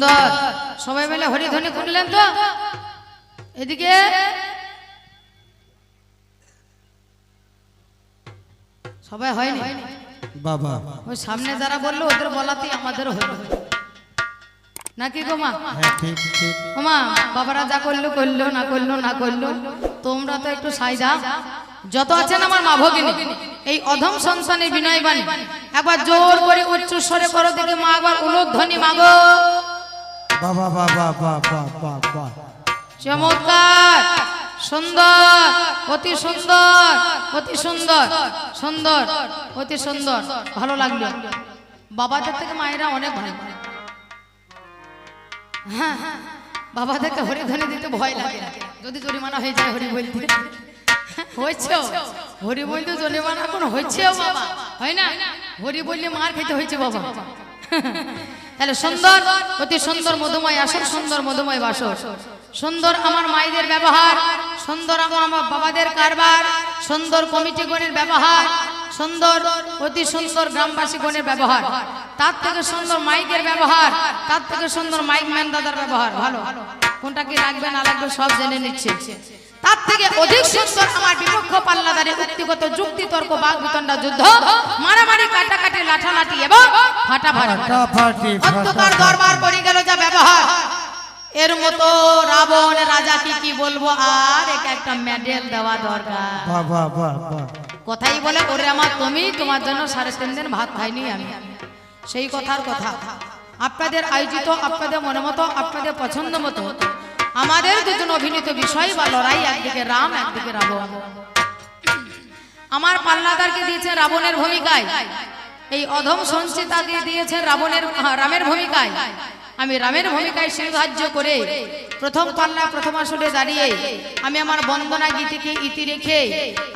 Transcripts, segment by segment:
সুন্দর। সবাই মিলে হরিধ্বনি করলেন তো? এদিকে? সবাই হয়নি? বাবা। ওই সামনে যারা বলল ওদের বলাতেই আমাদের হলো। নাকি গো মা? হ্যাঁ বাবারা যা করল করল না করল না করল তোমরা তো একটু সাইদা যত আছেন আমার মা ভগিনী এই অধম সন্তানের বিনয় বাণী একবার জোর করে উচ্চ স্বরে করো দেখে মা একবার উলোধ্বনি মাগো চমৎকার, সুন্দর, অতি সুন্দর অতি সুন্দর সুন্দর, অতি সুন্দর। ভালো লাগল। বাবাদের থেকে মায়েরা অনেক ভালো হ্যাঁ হ্যাঁ বাবাদেরকে হরিধ্বনি দিতে ভয় লাগে। যদি জরিমানা হয়ে যায় হরি বলতে হয়েছে হরি বলতে জরিমানা এখন হয়েছেও বাবা। হয় না? হরি বললে মার খেতে হয়েছে বাবা। তাহলে সুন্দর, অতি সুন্দর মধুময় আসর সুন্দর মধুময় বাসর। সুন্দর আমার মায়েদের ব্যবহার, সুন্দর আমার আমার বাবাদের কারবার, সুন্দর কমিটি গণের ব্যবহার, সুন্দর, অতি সুন্দর গ্রামবাসী গণের ব্যবহার। তার থেকে সুন্দর মাইকের ব্যবহার, তার থেকে সুন্দর মাইক ম্যান দাদার ব্যবহার। ভালো। কোনটা কি লাগবে না লাগবে সব জেনে নিচ্ছে। তার থেকে অধিক সুন্দর আমার বিপক্ষ পাল্লাদারি ব্যক্তিগত যুক্তি তর্ক বাঘ বিতণ্ডা যুদ্ধ মারামারি কাটাকাটি লাঠালাঠি এবং ফাটাফাটি। অন্ধকার দরবার করে গেল যা ব্যবহার। এর মতো রাবণ রাজা কি কি বলব? আর একে একটা মেডেল দেওয়া দরকার। কথাই বলে ওরে আমার তুমি তোমার জন্য সাড়ে তিন দিন ভাত খাইনি আমি। সেই কথার কথা। আপনাদের আয়োজিত আপনাদের মনে মতো আপনাদের পছন্দ মতো আমাদের দুজন অভিনীত বিষয় বা লড়াই একদিকে রাম, একদিকে রাবণ। আমার পাল্লাদারকে দিয়েছে রাবণের ভূমিকায়। এই অধম সঞ্চিতাকে দিয়েছে রাবণের রামের ভূমিকায়। আমি রামের ভূমিকায় সিংহার্য করে প্রথম পাল্লা, প্রথম আসলে দাঁড়িয়ে আমি আমার বন্দনা গীতিকে ইতি রেখে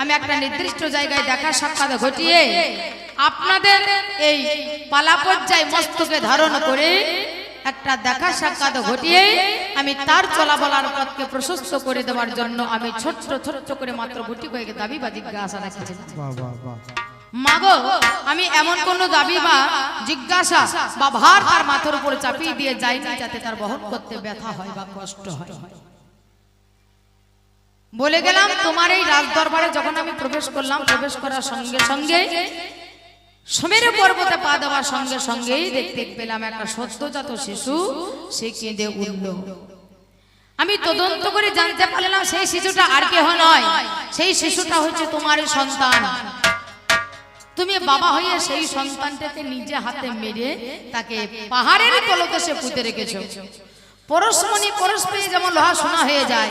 আমি একটা নির্দিষ্ট জায়গায় দেখা সাক্ষাৎ ঘটিয়ে আপনাদের এই পালা পর্যায়ে মস্তকে ধারণ করে একটা দেখা সাক্ষাৎ ঘটিয়ে আমি তার চলাবলার পথকে প্রশস্ত করে দেওয়ার জন্য আমি ছোট্ট ছোট্ট করে মাত্র গুটি কয়েক দাবি বা জিজ্ঞাসা বাবা মাগো আমি এমন কোন দাবি বা জিজ্ঞাসা বা ভার তার মাথার উপর চাপিয়ে দিয়ে যাইনি যাতে তার বহন করতে ব্যথা হয় বা কষ্ট হয়। বলে গেলাম তোমার এই রাজ দরবারে যখন আমি প্রবেশ করলাম প্রবেশ করার সঙ্গে সঙ্গে সমের পর্বতে পা দেওয়ার সঙ্গে সঙ্গেই দেখতে পেলাম একটা সদ্যজাত শিশু, সে কেঁদে উঠল। আমি তদন্ত করে জানতে পারলাম সেই শিশুটা আর কেহ নয়। সেই শিশুটা হচ্ছে তোমার সন্তান। তুমি বাবা হয়ে সেই সন্তানটাকে নিজে হাতে মেরে তাকে পাহাড়ের তলদেশে পুঁতে রেখেছো। পরশমণি পরশ যেমন লোহা সোনা হয়ে যায়,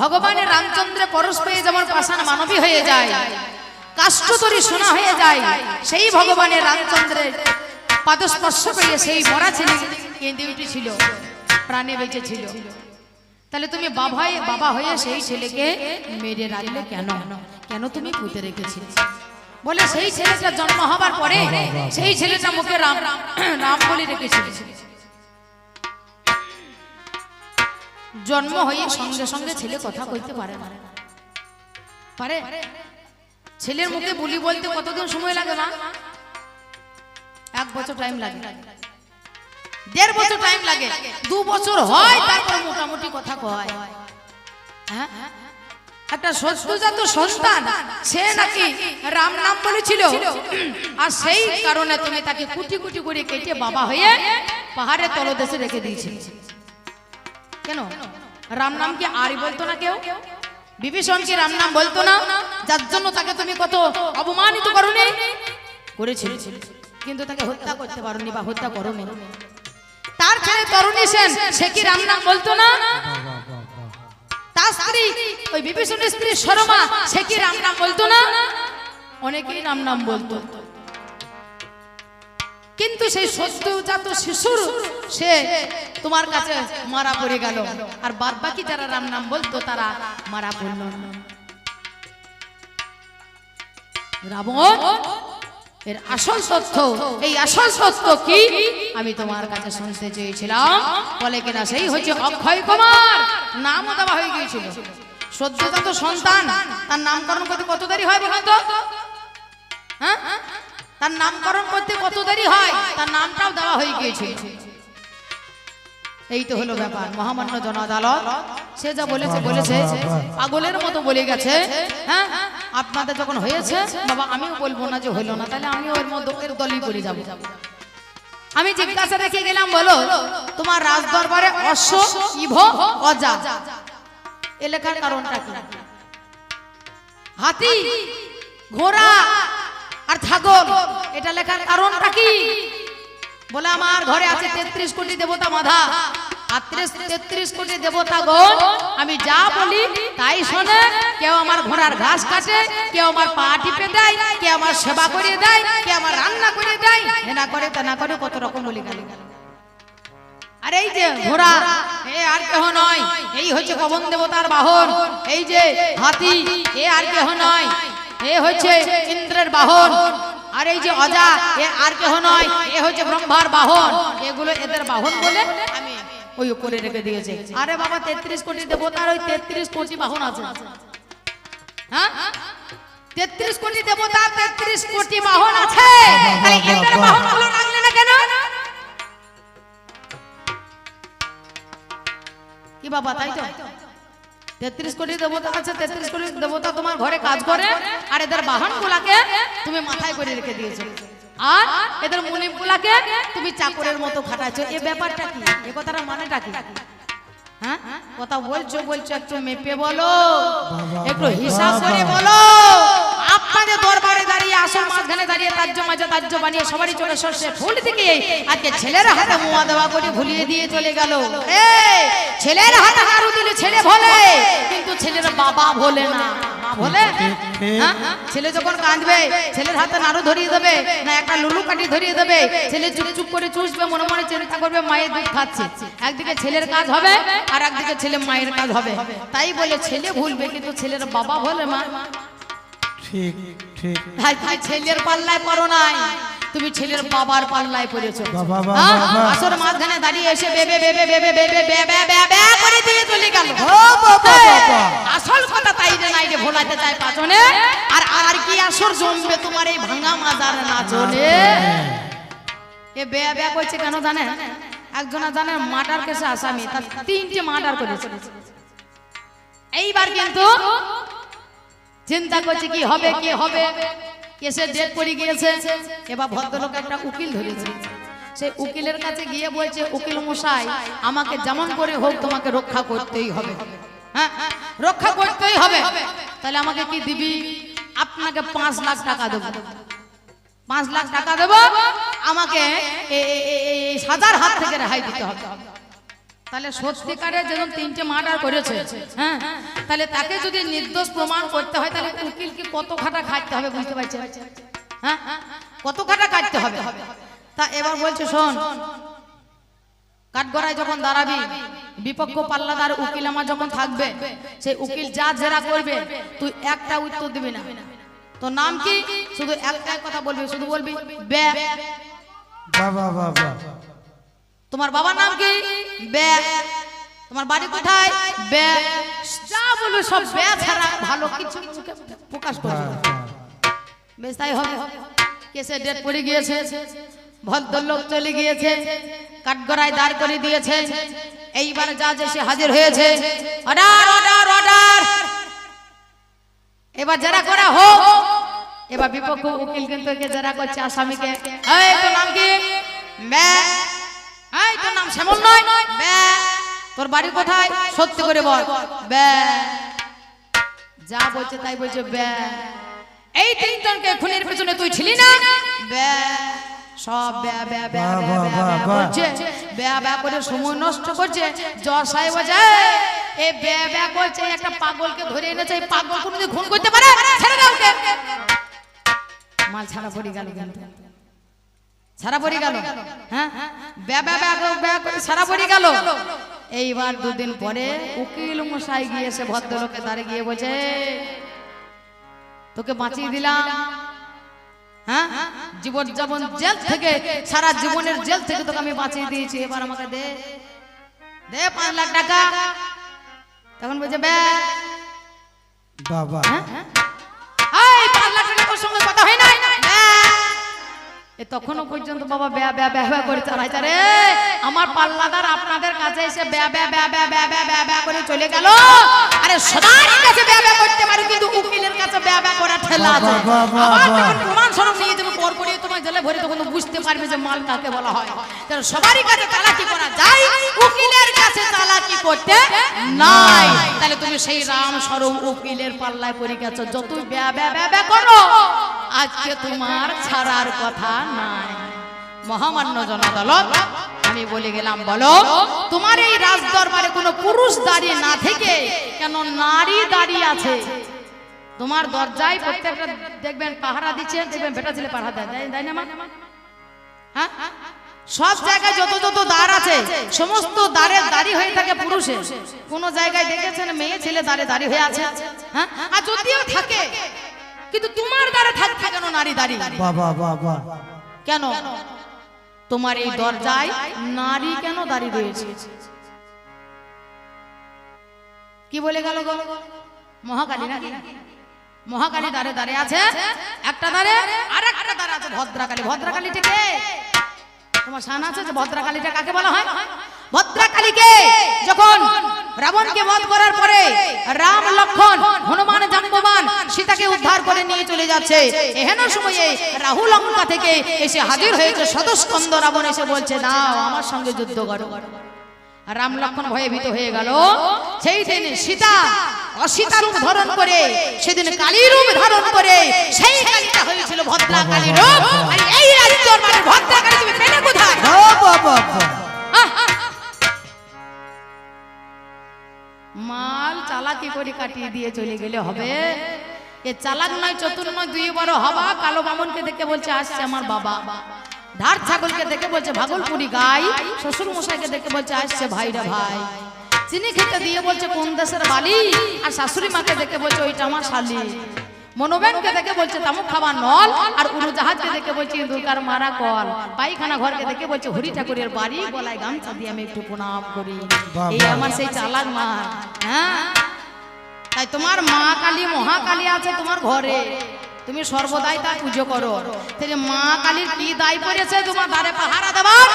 ভগবানের রামচন্দ্রে পরশ পেয়ে যেমন পাষাণ মানবী হয়ে যায়। কাষ্টতরি সোনা হয়ে যায়। সেই ভগবানের রামচন্দ্রের পাদস্পর্শ পেয়ে সেই মরা ছেলে কেঁদে উঠেছিল, প্রাণে বেঁচে ছিল তাহলে তুমি বাবা হয়ে বাবা হয়ে সেই ছেলেকে মেরে রাখলে কেন? কেন তুমি পুঁতে রেখেছিলে বলে সেই ছেলেটা জন্ম হবার পরে সেই ছেলেটা মুখে রাম রাম বলে রেখেছিল। জন্ম হয়ে সঙ্গে সঙ্গে ছেলে কথা কইতে পারে পারে? ছেলের মুখে বুলি বলতে কতদিন সময় লাগে না? এক বছর টাইম লাগে। দেড় বছর টাইম লাগে। দু বছর হয় তারপর মোটামুটি কথা কয়। হ্যাঁ? একটা সদ্যজাত সন্তান সে নাকি রাম নাম বলেছিল। আর সেই কারণে তুমি তাকে কুটি কুটি করে কেটে বাবা হয়ে পাহাড়ের তলদেশে রেখে দিয়েছিল। কেন? রাম নাম কি আরই বলতো না কেউ? বিভীষণ কি রাম নাম বলতো না? যার জন্য তাকে তুমি কত অপমানিত করনি? করেছিল। কিন্তু তাকে হত্যা করতে পারোনি বা হত্যা করোনি। তার ছেলে তরুণী সেন, সে কি রাম নাম বলতো না? তার স্ত্রী, ওই বিভীষণের স্ত্রী শর্মা, সে কি রাম নাম বলতো না? অনেকেই রাম নাম বলতো। কিন্তু সেই সদ্যজাত শিশুর সে তোমার কাছে মারা পড়ে গেল। আর বাদ বাকি যারা রাম নাম বলতো, তারা মারা পড়ল। রাবণ, এর আসল তথ্য, এই আসল তথ্য কি? আমি তোমার কাছে শুনতে চেয়েছিলাম। বলে কিনা সেই হচ্ছে অক্ষয় কুমার। নাম দেওয়া হয়ে গিয়েছিল। সদ্যজাত সন্তান, তার নামকরণ করতে কত দেরি হয় বলুন তো হ্যাঁ? তার নামকরণ করতে কত দেরি হয়? তার নামটাও দেওয়া হয়ে গিয়েছে। এই তো হলো ব্যাপার। মহামান্য জন আদালত সে যা বলেছে বলেছে। পাগলের মতো বলে গেছে হ্যাঁ? আপনাদের যখন হয়েছে, বাবা, আমিও বলব না যে হলো না, তাহলে আমি ওর মধ্যে ওর দলই করে যাব। আমি জিজ্ঞাসা রেখে গেলাম, বলো, তোমার রাজ দরবারে অশ্ব, ইভ, অজা, এ লেখার কারণটা কি? হাতি, ঘোড়া আর ছাগল, এটা লেখার কারণটা কি? বলে আমার ঘরে আছে তেত্রিশ কোটি দেবতা মাধা আমি যা বলি তাই শোনে। কেউ আমার ঘোড়ার ঘাস কাটে, কেউ আমার পা টিপে দেয়, কেউ আমার সেবা করে দেয়, কেউ আমার রান্না করে দেয় হেনা করে তেনা করে, কত রকম বলি গালি। আর এই যে ঘোড়া, এ আর কেহ নয়, এই হচ্ছে পবন দেবতার বাহন। এই যে হাতি, এ আর কেহ নয়। এ হচ্ছে ইন্দ্রের বাহন। আর এই যে অজা, এ আর কেহ নয়, এ হচ্ছে ব্রহ্মার বাহন। এগুলো এদের বাহন বলে আমি ওই উপরে রেখে দিয়েছে। আরে বাবা, তেত্রিশ কোটি দেবতার ওই তেত্রিশ কোটি বাহন আছে। হ্যাঁ? তেত্রিশ কোটি দেবতা, তেত্রিশ কোটি বাহন আছে। কি বাবা, তাই তো? তেত্রিশ কোটি দেবতা আছে, তেত্রিশ কোটি দেবতা তোমার ঘরে কাজ করে, আর এদের বাহন গুলাকে তুমি মাথায় করে রেখে দিয়েছ। আর এদের মুনিম গুলাকে তুমি চাকরের মতো খাটাচ্ছো এ ব্যাপারটা কি? এ কথাটার মানেটা কি? হ্যাঁ? কথা বলছো বলছো, একটু মেপে বলো, একটু হিসাব করে বলো। দরবারে দাঁড়িয়ে দাঁড়িয়ে বানিয়ে সবারই সর্ষে ফুল থেকে ছেলের হাতে মুয়া দেওয়া করে ভুলিয়ে দিয়ে চলে গেল। ছেলের হাতে নাড়ু দিলে ছেলে ভোলে কিন্তু ছেলের বাবা ভোলে না। মা ভোলে? হ্যাঁ? ছেলে যখন কাঁদবে ছেলের হাতে নাড়ু ধরিয়ে দেবে না একটা লুলু কাটি ধরিয়ে দেবে ছেলে চুপ চুপ করে চুষবে মনে মনে চিন্তা করবে মায়ের দুধ খাচ্ছে। একদিকে ছেলের কাজ হবে আর একদিকে ছেলে মায়ের কাজ হবে। তাই বলে ছেলে ভুলবে কিন্তু ছেলের বাবা বলে মা ঠিক ঠিক। ভাই ভাই ছেলের পাল্লায় পড়ো নাই। তুমি ছেলের বাবার পাল্লায় পড়েছো হ্যাঁ? আসর মাঝখানে দাঁড়িয়ে এসে বেবে বেবে বেবে বেবে বেবে বেবে করে দিয়ে চলে গেল। আসল কথা তাই রে নাই রে ভোলাতে চাই পাচনে আর আর কি আসর জমবে তোমার এই ভাঙা মাজার নাচনে এ বেয়া বেয়া করছে কেন জানেন একজনা জানে মার্ডার কেসে আসামি তার তিনটে মার্ডার করেছে এইবার কিন্তু চিন্তা করছে কি হবে কি হবে কেসে ডেট পড়ে গিয়েছে, এবার ভদ্রলোক একটা উকিল ধরেছে। সেই উকিলের কাছে গিয়ে বলছে, উকিল মশাই, আমাকে যেমন করে হোক তোমাকে রক্ষা করতেই হবে। হ্যাঁ রক্ষা করতেই হবে। তাহলে আমাকে কি দিবি? আপনাকে পাঁচ লাখ টাকা দেবো। পাঁচ লাখ টাকা দেবো। আমাকে সাজার হাত থেকে রেহাই দিতে হবে। তাহলে সত্যিকারে যখন তিনটে মার্ডার করেছে হ্যাঁ? তাহলে তাকে যদি নির্দোষ প্রমাণ করতে হয়, তাহলে উকিলকে কত খাটা খাটতে হবে বুঝতে পারছেন? হ্যাঁ? কত খাটা কাটতে হবে? তা এবার বলছে, শোন, কাঠগড়ায় যখন দাঁড়াবি, বিপক্ষ পাল্লাদার উকিল আমার যখন থাকবে, সেই উকিল যা জেরা করবে, তুই একটা উত্তর দিবি না। তো নাম কি? শুধু একটাই কথা বলবি, শুধু বলবি বে বাবা বাবা তোমার বাবার নাম কি? বে। তোমার বাড়ি কোথায়? বে। যা বলো সব বে ছাড়া ভালো কিছু মুখে প্রকাশ করবে না। বেশ তাই হবে। কেসে ডেট পড়ে গিয়েছে। ভদ্রলোক চলে গিয়েছে। কাঠগড়ায় দাঁড় করে দিয়েছে। এইবার জাজ এসে হাজির হয়েছে। Order order order. এবার যারা করা হোক এবার বিপক্ষ উকিল কিন্তু যারা করছে আসামিকে। নাম কি? বে। এই তোর নাম শ্যামল নয়? বে। তোর বাড়ি কোথায়? সত্যি করে বল। বে। যা বলছে তাই বলছে বে। এই তিনজনকে খুনের পেছনে তুই ছিলি না? বে। সব বে বে বে বে বে বে করছে। বে বে করে সময় নষ্ট করছে। জজ সাহেব যায় এ বে বে করছে একটা পাগলকে ধরে এনেছে। পাগল কোনোদিন খুন করতে পারে? ছেড়ে দাও মাল ছাড়া পড়ে গেল পড়ে গেল। হ্যাঁ? পড়ে গেল। এইবার দুদিন পরে উকিল মশাই গিয়েছে ভদ্রলোকে দাঁড়িয়ে গিয়ে বলছে তোকে বাঁচিয়ে দিলাম। হ্যাঁ? জীবন যেমন জেল থেকে সারা জীবনের জেল থেকে তোকে আমি বাঁচিয়ে দিয়েছি। এবার আমাকে দে। দে পাঁচ লাখ টাকা। তখন বলছে ব্যা। বাবা। কথা হয়? তখনও পর্যন্ত বাবা ব্যা ব্যা ব্যা ব্যা করে চালাইছে রে আমার পাল্লাদার আপনাদের কাছে এসে ব্যা ব্যা ব্যা ব্যা ব্যা ব্যা ব্যা ব্যা করে চলে গেল আরে সবার কাছে ব্যা ব্যা করতে পারি কিন্তু উকিলের কাছে ব্যা ব্যা করা ঠেলা আছে আবার যখন প্রমাণ স্বরূপ নিয়ে যাবে পর পরে তোমার জেলে ভরে তখন বুঝতে পারবে যে মাল কাকে বলা হয় তাহলে সবারই কাছে চালাকি করা যায় উকিলের কাছে চালাকি করতে নাই তাহলে তুমি সেই রাম স্বরূপ উকিলের পাল্লায় পড়ে গেছো যত ব্যা ব্যা ব্যা ব্যা করো আজকে তোমার ছাড়ার কথা নাই। মহামান্য জনাদলত আমি বলে গেলাম, বলো, তোমার এই রাজ দরবারে কোনো পুরুষ দাঁড়িয়ে না থেকে কেন নারী দাঁড়িয়ে আছে? তোমার দরজায় প্রত্যেকটা দেখবেন পাহারা দিচ্ছে, দেখবেন বেটা ছেলে পাহারা দেয়, দেয়- না হ্যাঁ? সব জায়গায় যত যত দ্বার আছে, সমস্ত দ্বারে দাঁড়ি হয়ে থাকে পুরুষে। কোন জায়গায় দেখেছেন মেয়ে ছেলে দ্বারে দাঁড়ি হয়ে আছে? হ্যাঁ? আর যদিও থাকে কিন্তু তোমার দ্বারে থাকতে কেন নারী দাঁড়ি বাবা বাবা। কেন? তোমার এই দরজায় নারী কেন দাঁড়িয়ে রয়েছে? কি বলে গেল গো? মহাকালী নাকি মহাকালী দাঁড়ে দাঁড়ে আছে একটা দাঁড়ে আর একটা দাঁড়ে আছে ভদ্রাকালী। ভদ্রাকালীটা কে তোমার শান আছে যে ভদ্রাকালীটা কাকে বলা হয়? ভদ্রাকালীকে যখন রাবণকে বধ করার পরে রাম লক্ষণ হনুমান জাম্ববান সীতাকে উদ্ধার করে নিয়ে চলে যাচ্ছে। এহেন সময়ে রাহুল লঙ্কা থেকে এসে হাজির হয়েছে সদস্কন্দ রাবণ এসে বলছে দাও আমার সঙ্গে যুদ্ধ করো। রাম লক্ষণ ভয়ে ভীত হয়ে গেল। সেই দিন সীতা অসীতা রূপ ধারণ করে সেদিন কালী রূপ ধারণ করে সেই কালীটা হয়েছিল ভদ্রা কালী রূপ। আর এই রাজ্যর মানে ভদ্রা কালী তুমি পেলে কোথায়? মাল চালাকি করে কাটিয়ে দিয়ে চলে গেলে হবে। এ চালাক নয় চতুর নয় দুই বড় হবা। কালো বামনকে দেখে বলছে আসছে আমার বাবা। ধার ছাগলকে দেখে বলছে ভাগলপুরি গাই। শ্বশুর মশাইকে দেখে বলছে আসছে ভাইরা ভাই। চিনি খেতে দিয়ে বলছে কোন দেশের বালি আর শাশুড়ি মাকে দেখে বলছে ওইটা আমার শালি। মনোবেনকে দেখে বলছে তামুক খাবার নল আর উড়োজাহাজকে দেখে বলছে দুর্গার মারা কল। পায়খানা ঘরকে দেখে বলছে হরি ঠাকুরের বাড়ি গলায় গামছা দিয়ে আমি একটু প্রণাম করি। এই আমার সেই চালাক মা হ্যাঁ? তাই তোমার মা কালী মহাকালী আছে তোমার ঘরে। তুমি সর্বদাই তার পুজো করো। তাহলে মা কালীর কি দায় পড়েছে তোমার দ্বারে পাহারা দেবার?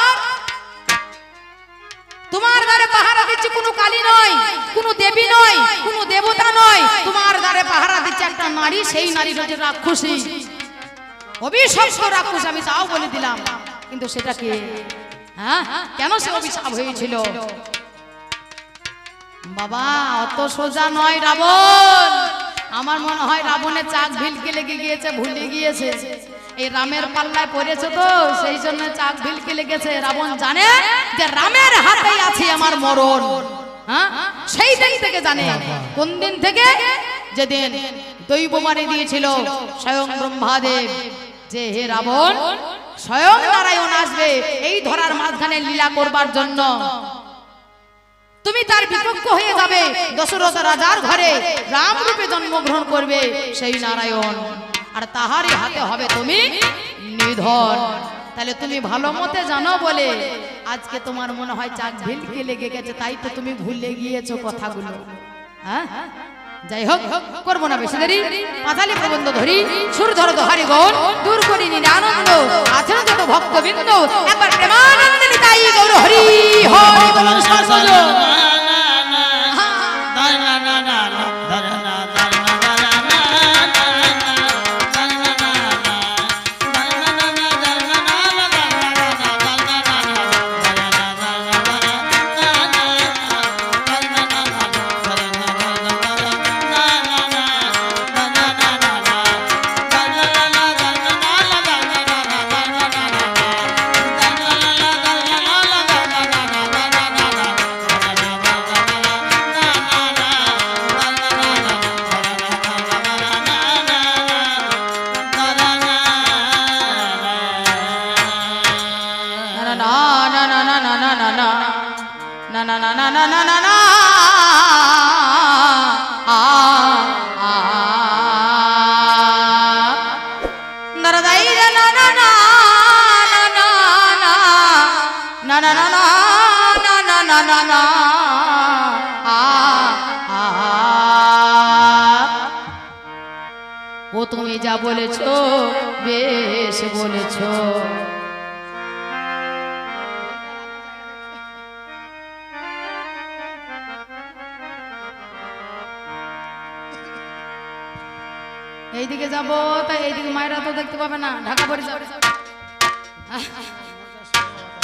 তোমার দ্বারে পাহারা দিচ্ছে কোনো কালী নয় কোনো দেবী নয় কোনো দেবতা নয় তোমার দ্বারে পাহারা দিচ্ছে একটা নারী, সেই নারী হচ্ছে রাক্ষসী। অভিশপ্ত রাক্ষস, আমি তাও বলে দিলাম। কিন্তু সেটা কি? হ্যাঁ? কেন সে অভিশাপ হয়েছিল? বাবা, অত সোজা নয় রাবণ। আমার মনে হয় রাবণের চাক ভিলকে লেগে গিয়েছে, ভুলে গিয়েছে। এই রামের পাল্লায় পড়েছে তো, সেই জন্য চাক ভিলকে লেগেছে। রাবণ জানে যে রামের হাতেই আছে আমার মরণ। হ্যাঁ? সেই দিন থেকে জানে। কোন দিন থেকে? যেদিন দৈব মারি দিয়েছিল স্বয়ং ব্রহ্মাদেব। যে হে রাবণ স্বয়ং নারায়ণ আসবে এই ধরার মাঝখানে লীলা করবার জন্য। তুমি তার বিপক্ষ হয়ে যাবে। দশরথ রাজার ঘরে রাম রূপে জন্মগ্রহণ করবে সেই নারায়ণ। আর তাহারই হাতে হবে তুমি নিধন। তাহলে তুমি ভালো মতে জানো বলে আজকে তোমার মনে হয় চাক ভিলকে লেগে গেছে তাই তো তুমি ভুলে গিয়েছো কথাগুলো। হ্যাঁ? যাই হোক করব না বেশি দেরি। পাতালি প্রবন্ধ ধরি, সুর ধর তো হারি গৌর। দূর করি নিন আনন্দ, আছেন যত ভক্তবৃন্দ। একবার প্রেমানন্দ তাই গৌর হরি হরি। বলুন সর্বজ না না না না না না না ও তুমি যা বলেছ বেশ বলেছ এইদিকে যাব তাই এইদিকে মায়েরা তো দেখতে পাবে না ঢাকা পড়ে যাবে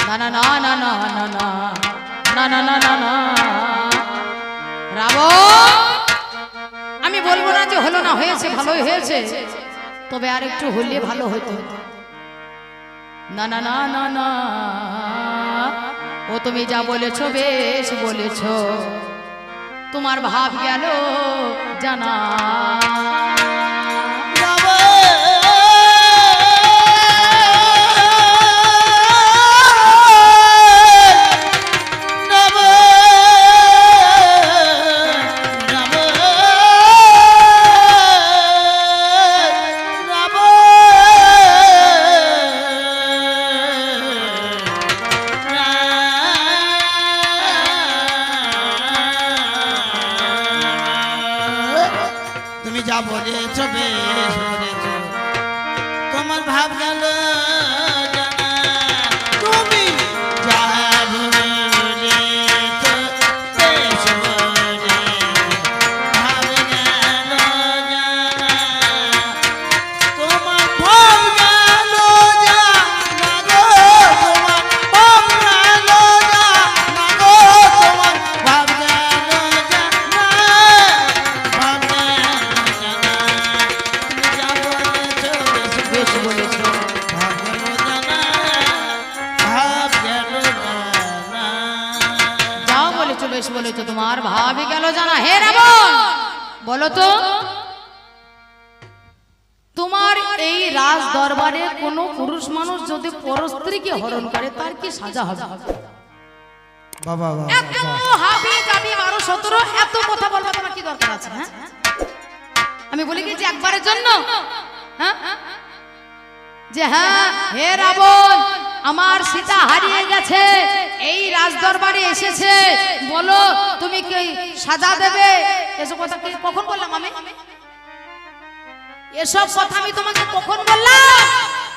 না না না না না না না না না না না না আমি বলব না যে হলো না হয়েছে ভালোই হয়েছে তবে আর একটু হলে ভালো হতো না না না না না ও তুমি যা বলেছ বেশ বলেছ তোমার ভাব গেল জানা বলো তো তোমার এই রাজ দরবারে কোন পুরুষ মানুষ যদি পরস্ত্রীকে হরণ করে তার কি সাজা হবে? বাবা এত হাবি যাবি বারো সতেরো এত কথা বলব তোমার কি দরকার আছে হ্যাঁ? আমি বলি কি যে একবারের জন্য? হ্যাঁ? যে হ্যাঁ হে রাবণ আমার সীতা হারিয়ে গেছে। এই রাজদরবারে এসেছে। বলো তুমি কি সাজা দেবে? এসব কথা কি কখন বললাম আমি? এসব কথা আমি তোমাকে কখন বললাম?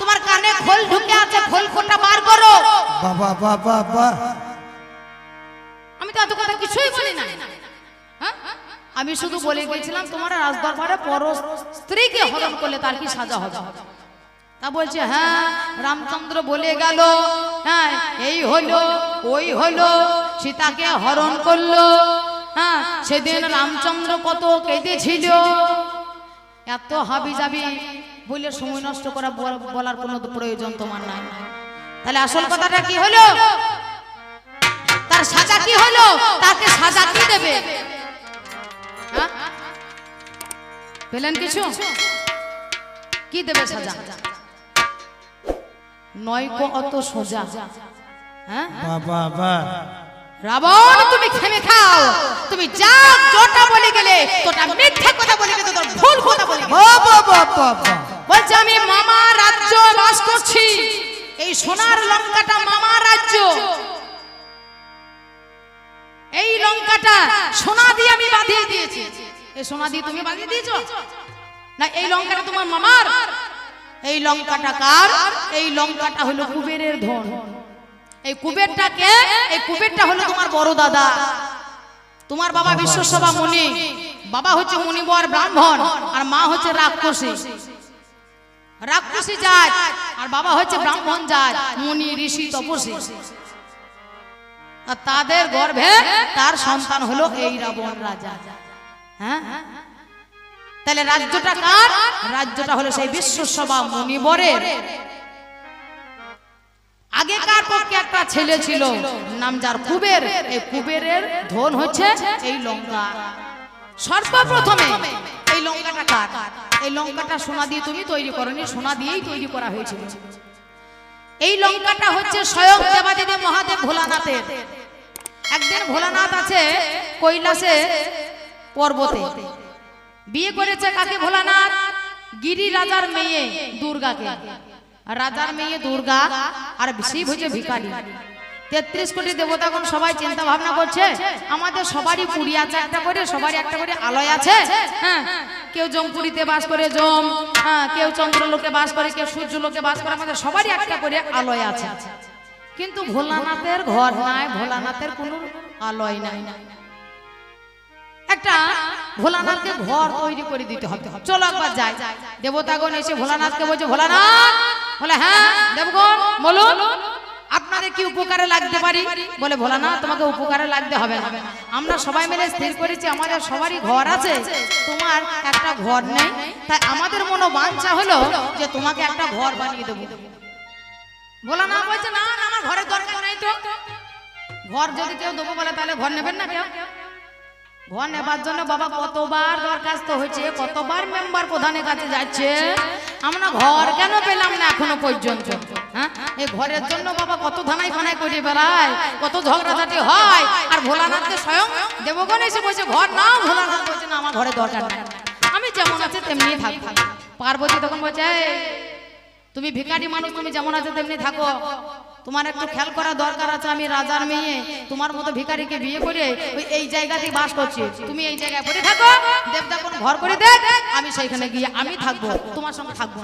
তোমার কানে খোল ঢুকে আছে খোল খোলটা বার করো। বাবা বাবা বাবা। আমি তো এত কথা কিছুই বলি না হ্যাঁ? আমি শুধু বলে গেছিলাম তোমার রাজদরবারে পর স্ত্রীকে হরণ করলে তার কি সাজা হবে? তা বলছে হ্যাঁ রামচন্দ্র বলে গেল হ্যাঁ এই হলো ওই হলো সীতাকে হরণ করল। হ্যাঁ সেদিন রামচন্দ্র কত কেঁদেছিল। এত হাবি যাবি বলে সময় নষ্ট করা বলার কোনো প্রয়োজন তোমার নাই। তাহলে আসল কথাটা কি হলো? তার সাজা কি হলো? তাকে সাজা কি দেবে? হ্যাঁ? পেলেন কিছু? কি দেবে সাজা? নয়কো অত সোজা। হ্যাঁ? বাবা বাবা। রাবণ তুমি খেমে খাও। তুমি যা জোটা বলে গেলে তোটা মিথ্যা কথা বলে গেলে তোর ভুল কথা বলে বলছে আমি মামা রাজ্য বাস করছি। এই সোনার লঙ্কাটা মামা রাজ্য। এই লঙ্কাটা সোনা দিয়ে আমি বাঁধিয়ে দিয়েছি। এই সোনা দিয়ে তুমি বাঁধিয়ে দিয়েছ? না এই লঙ্কাটা তোমার মামার। এই লঙ্কাটা কার? এই লঙ্কাটা হলো কুবেরের ধন। এই কুবেরটাকে এই কুবেরটা হলো তোমার বড় দাদা। তোমার বাবা বিশ্বসভা মুনি বাবা হচ্ছে মুনিবর ব্রাহ্মণ, আর মা হচ্ছে রাক্ষসী। রাক্ষসী জাত, আর বাবা হচ্ছে ব্রাহ্মণ জাত, মুনি, ঋষি তপসী আর তাদের গর্ভে তার সন্তান হলো এই রাবণ রাজা। হ্যাঁ? তাহলে রাজ্যটা কার? রাজ্যটা হলো সেই বিশ্বসভা মুনিবরের আগেকার পক্ষে একটা ছেলে ছিল, নাম যার কুবের। এই কুবেরের ধন হচ্ছে এই লঙ্কা। সর্বপ্রথমে এই লঙ্কাটা কার? এই লঙ্কাটা সোনা দিয়ে তুমি তৈরি করনি, সোনা দিয়েই তৈরি করা হয়েছিল। এই লঙ্কাটা হচ্ছে স্বয়ং দেবাদেবী মহাদেব ভোলানাথের। একদিন ভোলানাথ আছে কৈলাসে পর্বতে। বিয়ে করেছে কাকে? ভোলানাথ। গিরি রাজার মেয়ে দুর্গাকে। রাজার মেয়ে দুর্গা আর শিব হচ্ছে ভিকারি তেত্রিশ কোটি দেবতাগণ সবাই চিন্তা ভাবনা করছে? আমাদের সবারই পুরী আছে, একটা করে, সবারই একটা করে আলয় আছে। হ্যাঁ কেউ জমপুরিতে বাস করে জম হ্যাঁ কেউ চন্দ্রলোকে বাস করে, কেউ সূর্যলোকে বাস করে, আমাদের সবারই একটা করে আলয় আছে। কিন্তু ভোলানাথের ঘর নাই, ভোলানাথের কোনো আলয় নাই। একটা ভোলানাথকে ঘর তৈরি করে দিতে হবে। চলো একবার যাই। দেবতাগণ এসে ভোলানাথকে বলছে, ভোলানাথ! বলে হ্যাঁ দেবগণ বলুন আপনাদের কি উপকারে লাগতে পারি? বলে, ভোলানাথ, তোমাকে উপকারে লাগতে হবে না। আমরা সবাই মিলে স্থির করেছি, আমাদের সবারই ঘর আছে। তোমার একটা ঘর নেই। তাই আমাদের মনো বাঞ্ছা হলো যে তোমাকে একটা ঘর বানিয়ে দেবো। ভোলানাথ বলছে না, আমার ঘরের দরকার নেই তো। ঘর যদি কেউ দেবো বলে, তাহলে ঘর নেবেন না কেউ? ঘর নেবার জন্য বাবা কতবার দরখাস্ত হয়েছে, কতবার মেম্বার প্রধানের কাছে যাচ্ছে, আমরা ঘর কেন পেলাম না এখনও পর্যন্ত? হ্যাঁ? এই ঘরের জন্য বাবা কত ধানাই ফানাই করে বেড়ায়, কত ঝগড়াঝাটি হয়, আর ভোলানাথকে স্বয়ং দেবগণ এসে বলছে, ঘর না ভোলানাথ বলছে, না, আমার ঘরে দরকার নেই। আমি যেমন আছে, তেমনি থাকব। পার্বতী তখন বলছে তুমি ভিকারি মানুষ, তুমি যেমন আছো, তেমনি থাকো। তোমার একটু খেয়াল করা দরকার আছে, আমি রাজার মেয়ে। তোমার মতো ভিকারিকে বিয়ে করে ওই এই জায়গাতেই বাস করছি। তুমি এই জায়গায় পড়ে থাকো দেবদা কোন ঘর করে দেখ, আমি সেইখানে গিয়ে আমি থাকব, তোমার সঙ্গে থাকব।